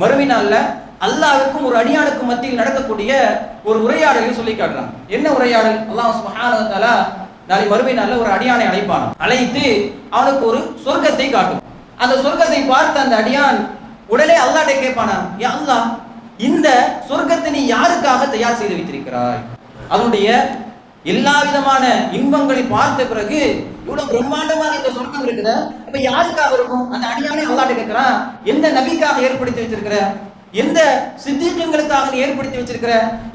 மறுவினால்ல அல்லாவுக்கும் ஒரு அடியானுக்கும் மத்தியில் நடக்கக்கூடிய ஒரு உரையாடலை சொல்லி காட்டுறான். என்ன உரையாடல்? அல்லாஹ் சுப்ஹானஹு நாளை மறுமை நாள்ல ஒரு அடியானை அழைப்பான். அழைத்து அவனுக்கு ஒரு சொர்க்கத்தை காட்டும். அந்த சொர்க்கத்தை பார்த்த அந்த அடியான் உடனே அல்லாட்டை கேட்பானா யா அல்லாஹ் இந்த சொர்க்கத்தை நீ யாருக்காக தயார் செய்து வைத்திருக்கிறாய்? அதனுடைய எல்லா விதமான இன்பங்களை பார்த்த பிறகு இவ்வளவு பிரம்மாண்டமாக இந்த சொர்க்கம் இருக்குத. இப்ப யாருக்காக இருக்கும்? அந்த அடியானே அல்லாஹ்ட்ட கேட்கிறான் எந்த நபிக்காக ஏற்படுத்தி வச்சிருக்கிற? எந்த சித்திகங்களுக்காக நீ ஏற்படுத்தி வச்சிருக்கிற?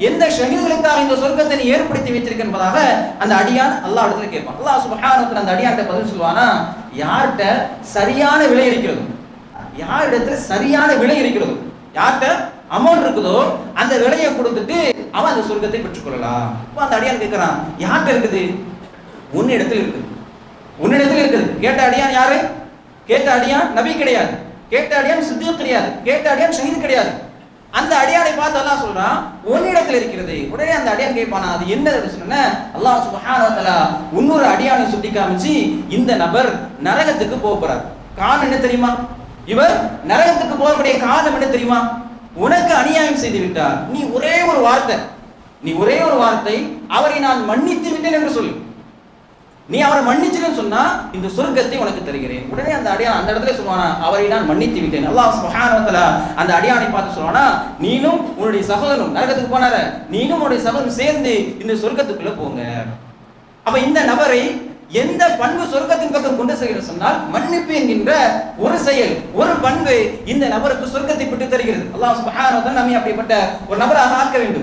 எந்த ஷஹீதுகளுக்காக இந்த சொர்க்கத்தை நீ ஏற்படுத்தி வைத்திருக்க என்பதாக அந்த அடியான் அல்லா இடத்துல கேட்பான். அல்லா சுபஹானஹு அந்த அடியான்ட்ட பதில் சொல்லுவானா யார்கிட்ட சரியான விலை இருக்கிறது? யார் இடத்துல சரியான விலை இருக்கிறது? யார்கிட்ட அமௌண்ட் இருக்குதோ அந்த விலையை கொடுத்துட்டு அவன் அந்த சொர்க்கத்தை பெற்றுக்கொள்ளலாம். இப்போ அந்த அடியான் கேட்குறான் யார்கிட்ட இருக்குது? உன்னிடத்தில் இருக்குது. உன்னிடத்தில் இருக்குது. கேட்ட அடியான் யாரு? கேட்ட அடியான் நபி கிடையாது. கேட்ட அடியான் சித்திக் கிடையாது. கேட்ட அடியான் ஷஹீத் கிடையாது. அந்த அடியானை பார்த்து அல்லாஹ் சொல்றான் உன்னிடத்தில் இருக்கிறது. உடனே அந்த அடியான் கேட்பானா அது என்ன? சொன்ன அல்லாஹ் சுப்ஹானஹு இன்னொரு அடியானை சுட்டி காமிச்சு இந்த நபர் நரகத்துக்கு போக போறார். காரணம் என்ன தெரியுமா? இவர் நரகத்துக்கு போகக்கூடிய காரணம் என்ன தெரியுமா? உனக்கு அநியாயம் செய்து விட்டார். நீ ஒரே ஒரு வார்த்தை. நீ ஒரே ஒரு வார்த்தை அவரை நான் மன்னித்து விட்டேன் என்று சொல்லு. நீ அவரை மன்னிச்சுன்னு சொன்னா இந்த சொர்க்கத்தை உனக்கு தருகிறேன். உடனே அந்த அடியான் அந்த இடத்துல சொல்லுவானா அவரை நான் மன்னித்து விட்டேன். அல்லாஹ் சுப்ஹானஹு அந்த அடியானை பார்த்து சொல்லுவானா நீனும் உன்னுடைய சகோதரனும் நரகத்துக்கு போனார நீனும் உன்னுடைய சகோதரன் சேர்ந்து இந்த சொர்க்கத்துக்குள்ள போங்க. அப்ப இந்த நபரை எந்த பண்பு சொர்க்கத்தின் பக்கம் கொண்டு செல்கிற சொன்னால் மன்னிப்பு என்கின்ற ஒரு செயல் ஒரு பண்பு இந்த நபருக்கு சொர்க்கத்தை பெற்று தருகிறது. அல்லாஹ் சுபஹானஹு வ தஆலா நம்மை அப்படிப்பட்ட ஒரு நபராக ஆக்க வேண்டும்.